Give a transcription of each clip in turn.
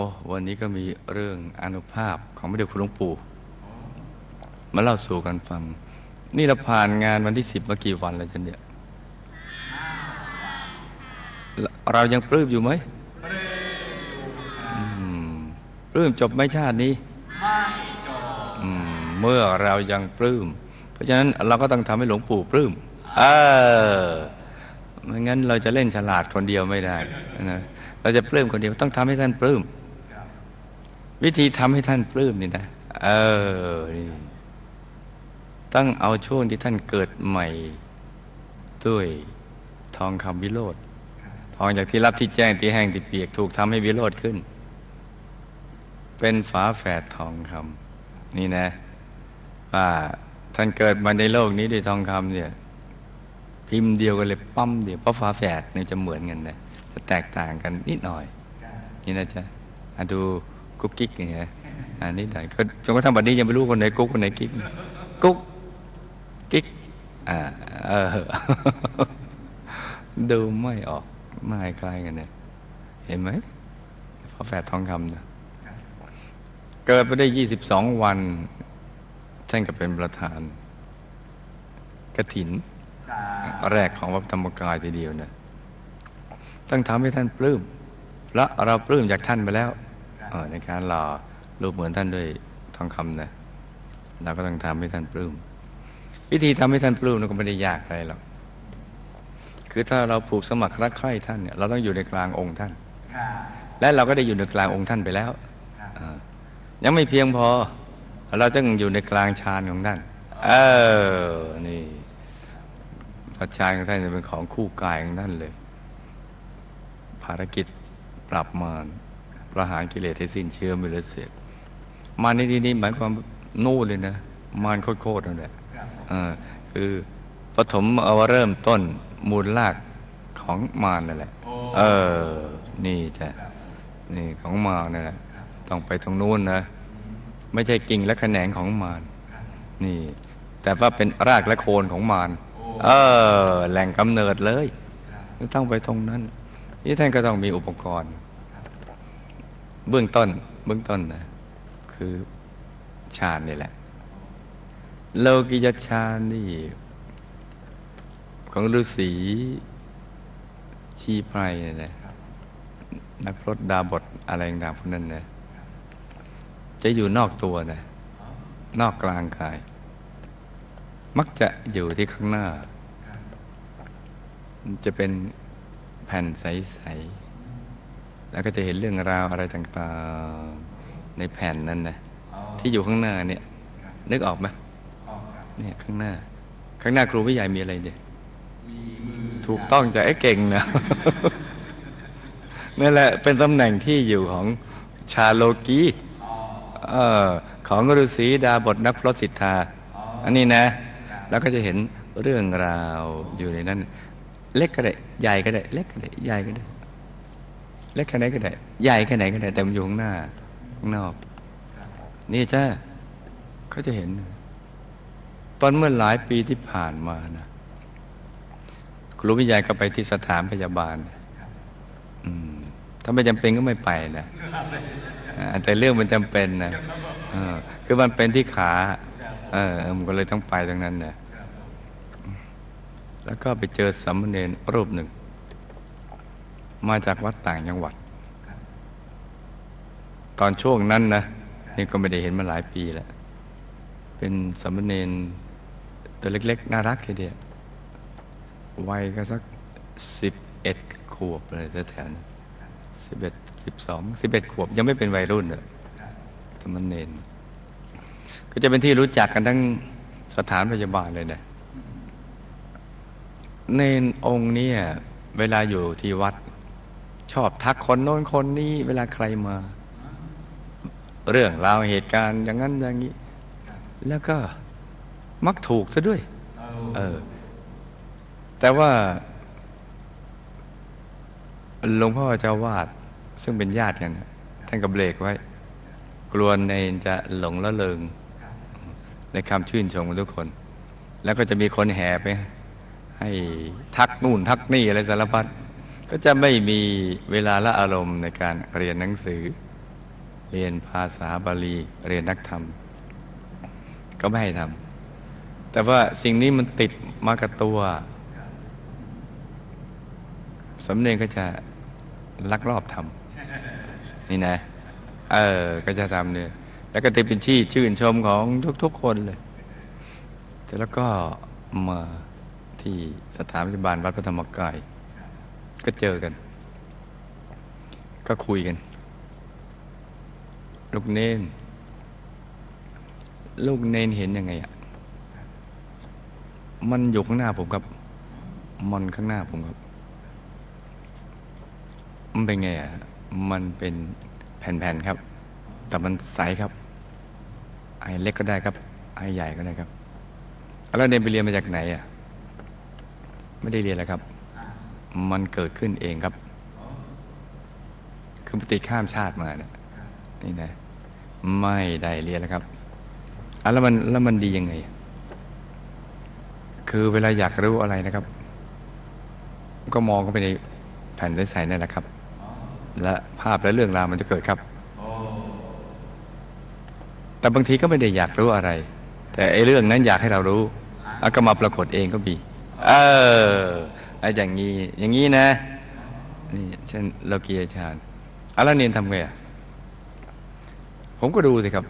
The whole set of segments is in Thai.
อ้วันนี้ก็มีเรื่องอนุภาพของพระเดชคุณหลวงปู่มาเล่าสู่กันฟัง นี่เราผ่านงานวันที่สิบมากี่วันแล้วจันเนี่ยเรายังปลื้มอยู่ไหมอืมปลื้มจบไหมชาตินี้อืมเมื่อเรายังปลื้มเพราะฉะนั้นเราก็ต้องทำให้หลวงปู่ปลื้มเออไม่งั้นเราจะเล่นฉลาดคนเดียวไม่ได้นะเราจะปลื้มคนเดียวต้องทำให้ท่านปลื้ม วิธีทำให้ท่านปลื้มนี่นะ เออนี่ต้องเอาช่วงที่ท่านเกิดใหม่ ด้วยทองคำวิโรธทองจากที่รับที่แจ้งที่แห้งที่เปียกถูกทำให้วิโรธขึ้น เป็นฝาแฝดทองคำนี่นะว่าท่านเกิดมาในโลกนี้ด้วยทองคำเนี่ย พิมพ์เดียวกันเลยปั้มเดียวเพราะฝาแฝดเนี่ยจะเหมือนกันนะจะแตกต่างกันนิดหน่อย นี่นะจ๊ะอะดู กุ๊กกิ๊กอย่างเงี้ยอันนี้หน่ก็จนกระทั่งบัดนี้ยังไม่รู้คนไหนกุ๊กคนไหนกิ๊กกุ๊กกิ๊กอ่าเออดูไม่ออกหน้าคล้ายกันเนี่ยเห็นไหมฝาแฝดทองคำนะเกิดไปได้ยี่สิบสองวันท่านก็เป็นประธานกระถิน แรกของวัดธรรมกายทีเดียวนะต้องทำให้ท่านปลื้มและเราปลื้มจากท่านไปแล้ว ในการหล่อรูปเหมือนท่านด้วยทองคำนะเราก็ต้องทำให้ท่านปลื้มวิธีทำให้ท่านปลื้มนั้นก็ไม่ได้ยากอะไรหรอกคือถ้าเราผูกสมัครรักใคร่ท่านเนี่ยเราต้องอยู่ในกลางองค์ท่านและเราก็ได้อยู่ในกลางองค์ท่านไปแล้วเออยังไม่เพียงพอ เราต้องอยู่ในกลางฌานของท่านเออนี่พระฌานของท่านจะเป็นของคู่กายของท่านเลย ภารกิจปรับมาร ประหารกิเลสให้สิ้นเชื้อไม่เหลือเศษมารในที่นี้หมายความนู่นเลยนะมารโคตรๆนั่นแหละเออคือปฐมเอาเริ่มต้นมูลรากของมารนั่นแหละ เออ นี่จะนี่ของมารนั่นแหละ ต้องไปตรงนู้นนะ ไม่ใช่กิ่งและแขนงของมารนี่ แต่ว่าเป็นรากและโคนของมารเออ แหล่งกำเนิดเลย ต้องไปตรงนั้น นี่ท่านก็ต้องมีอุปกรณ์ เบื้องต้นเบื้องต้นนะคือฌานนี่แหละ โลกิยฌานนี่ ของฤาษีชีไพรเนี่ยนะนักพรตดาบทอะไรต่างพวกนั้นนะจะอยู่นอกตัวนะนอกกลางกาย มักจะอยู่ที่ข้างหน้า จะเป็นแผ่นใส ๆ แล้วก็จะเห็นเรื่องราวอะไรต่างๆในแผ่นนั้นนะที่อยู่ข้างหน้าเนี่ยนึกออกไหมเนี่ยข้างหน้า ข้างหน้าครูวิใหญ่มีอะไรเนี่ยถูกต้องจะไอ้เก่งนะนั่นแหละเป็นตำแหน่งที่อยู่ของชาโลกีเออของฤาษีดาบทนักพรตสิทธา อันนี้นะ แล้วก็จะเห็นเรื่องราวอยู่ในนั้น เล็กก็ได้ ใหญ่ก็ได้ เล็กก็ได้ ใหญ่ก็ได้ เล็กแค่ไหนก็ได้ ใหญ่แค่ไหนก็ได้ แต่มันอยู่ข้างหน้า ข้างนอก นี่จ้าเขาจะเห็น ตอนเมื่อหลายปีที่ผ่านมานะครูวิจัยก็ไปที่สถานพยาบาลถ้าไม่จำเป็นก็ไม่ไปนะแต่เรื่องมันจำเป็นนะคือมันเป็นที่ขาเออมันก็เลยต้องไปตรงนั้นนะแล้วก็ไปเจอสามเณรรูปหนึ่ง มาจากวัดต่างจังหวัด ตอนช่วงนั้นนะนี่ก็ไม่ได้เห็นมาหลายปีแล้ว เป็นสามเณรตัวเล็ก ๆ น่ารักทีเดียววัยก็สักสิบเอ็ดขวบเลยแถวนี้สิบเอ็ดสิบสองสิบเอ็ดขวบ ยังไม่เป็นวัยรุ่นเลยสามเณรก็จะเป็นที่รู้จักกันทั้งสถานพยาบาลเลยนะเนนองค์เนี่ยเวลาอยู่ที่วัด ชอบทักคนโน้นคนนี้เวลาใครมา เรื่องราวเหตุการณ์อย่างนั้นอย่างนี้ แล้วก็มักถูกซะด้วย เออ แต่ว่าหลวงพ่อเจ้าวาด ซึ่งเป็นญาติกันท่านก็เบรกไว้ กลัวในจะหลงละเลงในคำชื่นชมของทุกคน แล้วก็จะมีคนแห่ไป ให้ทักนู่นทักนี่อะไรสารพัด ก็จะไม่มีเวลาละอารมณ์ในการเรียนหนังสือ เรียนภาษาบาลี เรียนนักธรรม ก็ไม่ให้ทำแต่ว่าสิ่งนี้มันติดมากับตัวสำเนียงก็จะลักลอบทำนี่นะ เออ ก็จะทำเนี่ย แล้วก็ติดเป็นที่ชื่นชมของทุก ๆ คนเลย แต่แล้วก็มาที่สถานพยาบาลวัดพระธรรมกาย ก็เจอกัน ก็คุยกัน ลูกเน้น ลูกเน้นเห็นยังไงอะมันอยู่ข้างหน้าผมครับ มันข้างหน้าผมครับ มันเป็นไงอะมันเป็นแผ่นๆครับ แต่มันใสครับ ไอเล็กก็ได้ครับ ไอใหญ่ก็ได้ครับ แล้วเนนไปเรียนมาจากไหนอะ ไม่ได้เรียนแล้วครับ มันเกิดขึ้นเองครับ คือปฏิข้ามชาติมาเนี่ยนี่นะ ไม่ได้เรียนแล้วครับอะแล้วมันแล้วมันดียังไง คือเวลาอยากรู้อะไรนะครับ ก็มองเข้าไปในแผ่นใสๆนั่นแหละครับ และภาพและเรื่องราวมันจะเกิดครับ แต่บางทีก็ไม่ได้อยากรู้อะไร แต่ไอ้เรื่องนั้นอยากให้เรารู้แล้วก็มาปรากฏเองก็มี เออ ไอ้อย่างนี้ อย่างนี้นะนี่เช่นโลกียฌานอะแล้วเนียนทำไงอะผมก็ดูสิครับ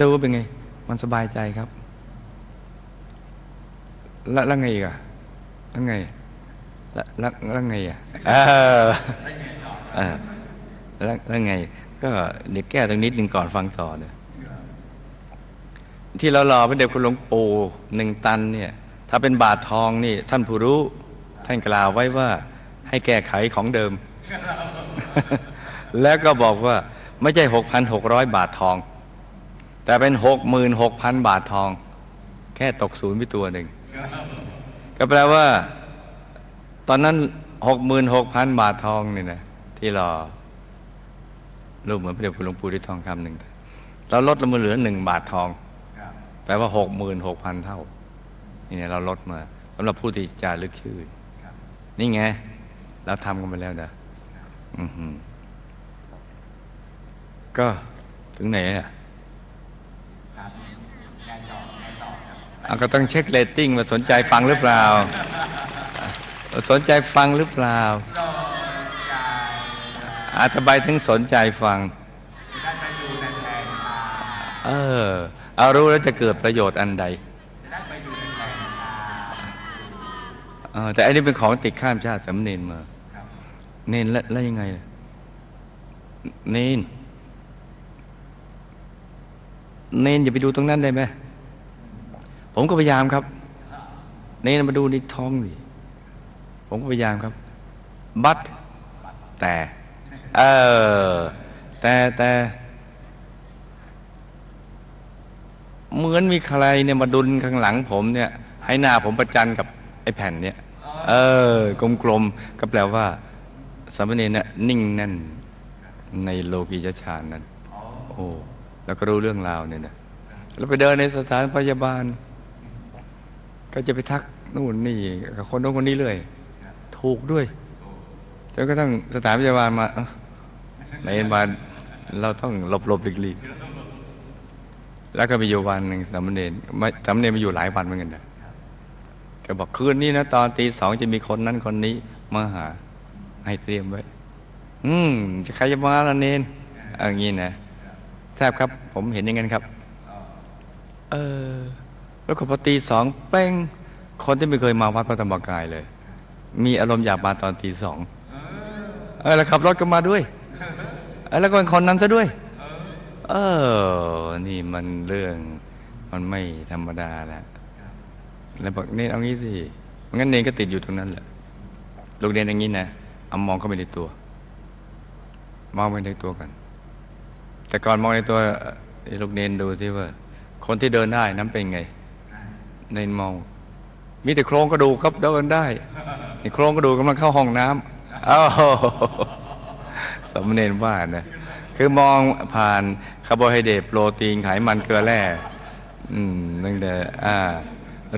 ดูเป็นไง มันสบายใจครับ แล้วแล้วไงอีกอะแล้วไงแล้วแล้วไงอะเออแล้วแล้วไง ก็เดี๋ยวแก้ตรงนิดหนึ่งก่อนฟังต่อเนี่ยที่เรารอเป็นเด็กคุณหลวงปู่หนึ่งตันเนี่ย ถ้าเป็นบาททองนี่ ท่านผู้รู้ ท่านกล่าวไว้ว่าให้แก้ไขของเดิม แล้วก็บอกว่าไม่ใช่หกพันหกร้อยบาททอง แต่เป็นหกหมื่นหกพันบาททอง แค่ตกศูนย์ไปตัวหนึ่ง ก็แปลว่า ตอนนั้นหกหมื่นหกพันบาททองนี่นะที่รอรูปเหมือนพระเดชคุณหลวงปู่ด้วยทองคำหนึ่งเราลดลงมาเหลือหนึ่งบาททอง แปลว่าหกหมื่นหกพันเท่า นี่เนี่ยเราลดมาสำหรับผู้ที่จารึกชื่อ นี่ไง เราทำกันไปแล้วนะอือหือก็ถึงไหนอะอะก็ต้องเช็คเรตติ้งว่าสนใจฟังหรือเปล่า สนใจฟังหรือเปล่าอธิบายถึงสนใจฟัง เออ เอารู้แล้วจะเกิดประโยชน์อันใด แต่อันนี้เป็นของติดข้ามชาติสำเนนมา เนนแล้วแล้วยังไงล่ะเนน เนนอย่าไปดูตรงนั้นได้ไหมผมก็พยายามครับ เนนมาดูในท้องดิผมก็พยายามครับ บัตแต่ เออ แต่แต่เหมือนมีใครเนี่ยมาดุลข้างหลังผมเนี่ย ให้หน้าผมประจันกับไอ้แผ่นเนี่ย เออกลมๆก็แปลว่าสามเณรเนี่ยนิ่งแน่นในโลกียฌานนั้น โอ้แล้วก็รู้เรื่องราวเนี่ยนะแล้วไปเดินในสถานพยาบาล ก็จะไปทักนู่นนี่กับคนโน้นคนนี้เลย ถูกด้วยจนกระทั่งสถานพยาบาลมาเอ้าในบาลเราต้องหลบหลบหลีกหลีกแล้วก็มีอยู่วันหนึ่งสามเณรไม่สามเณรมาอยู่หลายวันเหมือนกันนะ ก็บอกคืนนี้นะตอนตีสองจะมีคนนั้นคนนี้มาหา ให้เตรียมไว้ อืมจะใครจะมาละเนนอย่างงี้นะแทบครับ ผมเห็นอย่างนั้นครับ เออ แล้วก็พอตีสองเป้ง คนที่ไม่เคยมาวัดพระธรรมกายเลย มีอารมณ์อยากมาตอนตีสองเออแล้วขับรถก็มาด้วยเออแล้วก็เป็นคนนั้นซะด้วย เออ นี่มันเรื่องมันไม่ธรรมดาแล้ว แล้วบอกเนนเอางี้สิงั้นเนนก็ติดอยู่ตรงนั้นแหละลูกเนนอย่างนี้นะเอามองเข้าไปในตัว มองไปในตัวกัน แต่ก่อนมองในตัวลูกเนนดูสิว่า คนที่เดินได้นั้นเป็นไง เนนมอง มีแต่โครงกระดูกครับเดินได้โครงกระดูกกำลังเข้าห้องน้ำอ้าวสมเนนว่านะคือมองผ่านคาร์โบไฮเดรตโปรตีนไขมันเกลือแร่ อืมตั้งแต่อ่า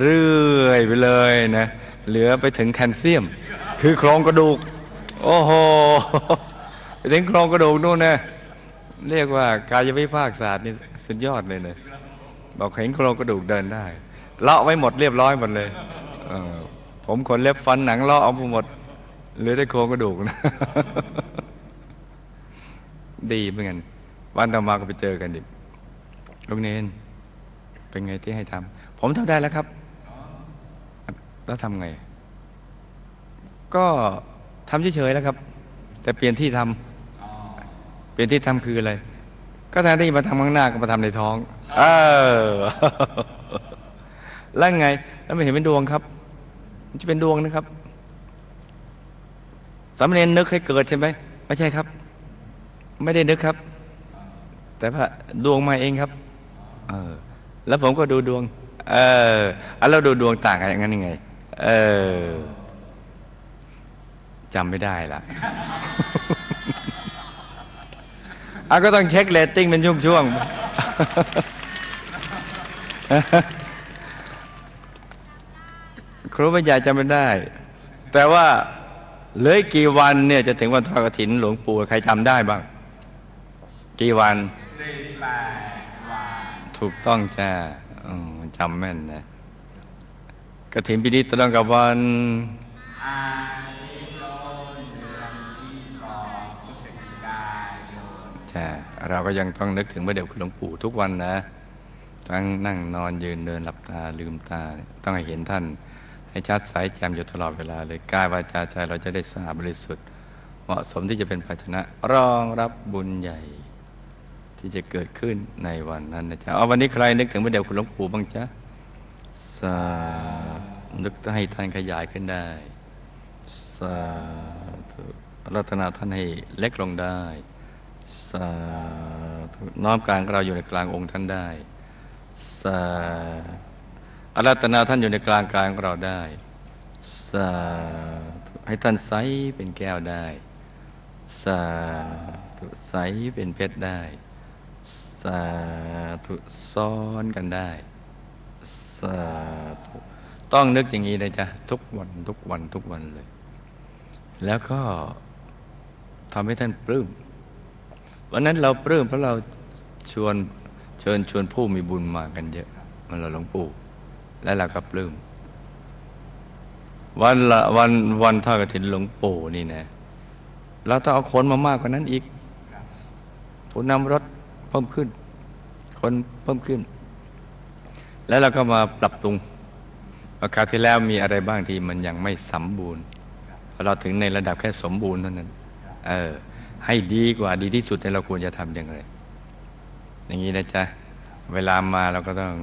เรื่อยไปเลยนะเหลือไปถึงแคลเซียม คือโครงกระดูก โอ้โหไปถึงโครงกระดูกนู่นนะเรียกว่ากายวิภาคศาสตร์นี่สุดยอดเลยเลยบอกเห็นโครงกระดูกเดินได้เลาะไว้หมดเรียบร้อยหมดเลยเออผมขนเล็บฟันหนังเลาะเอาหมดเหลือแต่โครงกระดูกนะดีเหมือนกันวันต่อมาก็ไปเจอกันดิลุงเนนเป็นไงที่ให้ทำผมทำได้แล้วครับ แล้วทำไง ก็ทำเฉยๆแล้วครับ แต่เปลี่ยนที่ทำเปลี่ยนที่ทำคืออะไร ก็แทนที่มาทำข้างหน้าก็มาทำในท้อง เออแล้วไง แล้วไม่เห็นเป็นดวงครับ มันจะเป็นดวงนะครับสามเณรนึกให้เกิดใช่ไหมไม่ใช่ครับ ไม่ได้นึกครับ แต่ว่าดวงมาเองครับ เออ แล้วผมก็ดูดวง เอออะเราดูดวงต่างกันอย่างนั้นยังไง เออจำไม่ได้ละอะก็ต้องเช็คเรตติ้งเป็นช่วงๆ ครูบรรยายจำไม่ได้ แต่ว่าเหลืออกกี่วันเนี่ยจะถึงวันทอดกฐินหลวงปู่ใครจำได้บ้าง กี่วันสิบแปดวัน ถูกต้องจ้าอืมจำแม่นนะ กระถินปีนี้ตรงกับวันอาทิตย์ต้นเดือนที่สองพฤศจิกายนจ้าเราก็ยังต้องนึกถึงพระเดชคุณหลวงปู่ทุกวันนะ ทั้งนั่งนอนยืนเดินหลับตาลืมตาเนี่ยต้องให้เห็นท่าน ให้ชัดใสแจ่มอยู่ตลอดเวลาเลยกายวาจาใจเราจะได้สะอาดบริสุทธิ์ เหมาะสมที่จะเป็นภาชนะ รองรับบุญใหญ่ ที่จะเกิดขึ้นในวันนั้นนะจ๊ะเอาวันนี้ใครนึกถึงพระเดชคุณหลวงปู่บ้างจ๊ะสาธุ นึกให้ท่านขยายขึ้นได้ สาธุรัตนาท่านให้เล็กลงได้ สาธุน้อมกลางเราอยู่ในกลางองค์ท่านได้ สาอารัตนาท่านอยู่ในกลางกายของเราได้ สาธุให้ท่านใสเป็นแก้วได้ สาธุใสเป็นเพชรได้ สาธุซ้อนกันได้ สาธุ ต้องนึกอย่างนี้นะจ๊ะทุกวันทุกวันทุกวันเลย แล้วก็ทำให้ท่านปลื้มวันนั้นเราปลื้มเพราะเราชวนเชิญชวนผู้มีบุญมากันเยอะมันเราหลวงปู่และเราก็ปลื้มวันละวันวันทอดกฐินหลวงปู่นี่นะเราต้องเอาคนมามากกว่านั้นอีกผู้นำรถเพิ่มขึ้น คนเพิ่มขึ้น แล้วเราก็มาปรับปรุง ว่าคราวที่แล้วมีอะไรบ้างที่มันยังไม่สมบูรณ์ เราถึงในระดับแค่สมบูรณ์เท่านั้น เออ ให้ดีกว่าดีที่สุดเนี่เราควรจะทำอย่างไร อย่างนี้นะจ๊ะ เวลามาเราก็ต้อง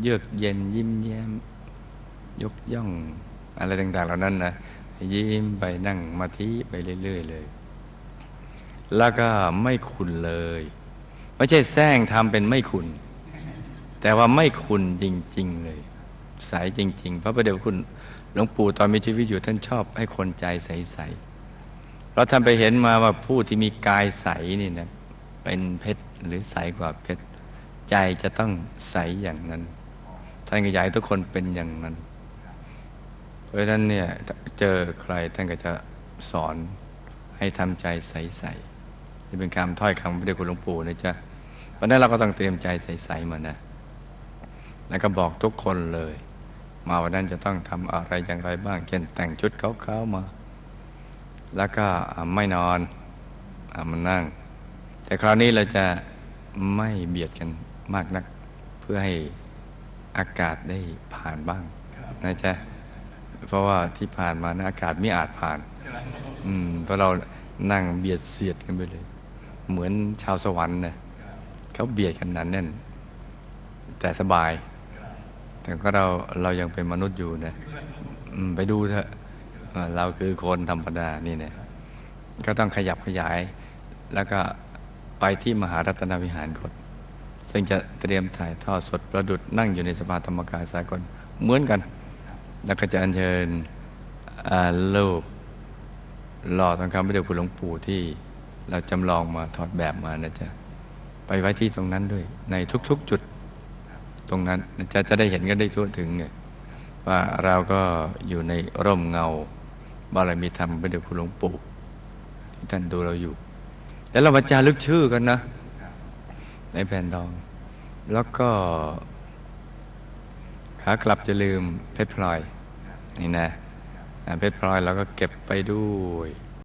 เยือกเย็นยิ้มแย้ม ยกย่องอะไรต่าง ๆ เหล่านั้นนะยิ้มไปนั่งมาทีไปเรื่อย ๆ เลย แล้วก็ไม่ขุนเลย ไม่ใช่แซงทำเป็นไม่ขุน แต่ว่าไม่ขุนจริง ๆ เลย ใสจริงๆเพราะประเดี๋ยวคุณหลวงปู่ตอนมีชีวิตอยู่ท่านชอบให้คนใจใสๆเราท่านไปเห็นมาว่าผู้ที่มีกายใสนี่นะเป็นเพชรหรือใสกว่าเพชรใจจะต้องใสอย่างนั้น ท่านก็อยากให้ทุกคนเป็นอย่างนั้น เพราะฉะนั้นเนี่ยเจอใครท่านก็จะสอนให้ทำใจใสๆนี่เป็นคำถ้อยคำพระเดชคุณหลวงปู่นะจ๊ะเพราะนั้นเราก็ต้องเตรียมใจใสๆมานะแล้วก็บอกทุกคนเลย มาวันนั้นจะต้องทำอะไรอย่างไรบ้าง เช่นแต่งชุดขาวๆมา แล้วก็ไม่นอนอมานั่ง แต่คราวนี้เราจะไม่เบียดกันมากนัก เพื่อให้อากาศได้ผ่านบ้างนะจ๊ะเพราะว่าที่ผ่านมานะอากาศไม่อาจผ่าน อืมเพราะเรานั่งเบียดเสียดกันไปเลย เหมือนชาวสวรรค์นะเขาเบียดกันนั้นแน่นแต่สบาย แต่ก็เราเรายังเป็นมนุษย์อยู่นะไปดูเถอะเราคือคนธรรมดานี่เนี่ยก็ต้องขยับขยาย แล้วก็ไปที่มหารัตนวิหารก่อนซึ่งจะเตรียมถ่ายทอดสดประดุดนั่งอยู่ในสภาธรรมกายสากลเหมือนกัน แล้วก็จะอัญเชิญอ่ารูปหล่อทองคำพระเดชคุณหลวงปู่ที่เราจำลองมาถอดแบบมานะจ๊ะไปไว้ที่ตรงนั้นด้วย ในทุกๆจุด ตรงนั้นจะจะได้เห็นกันได้ทั่วถึงไงว่าเราก็อยู่ในร่มเงาบารมีธรรมพระเดชคุณหลวงปู่ที่ท่านดูเราอยู่ แล้วเรามาจารึกชื่อกันนะ ในแผ่นทอง แล้วก็ขากลับจะลืมเพชรพลอยนี่นะเพชรพลอยเราก็เก็บไปด้วย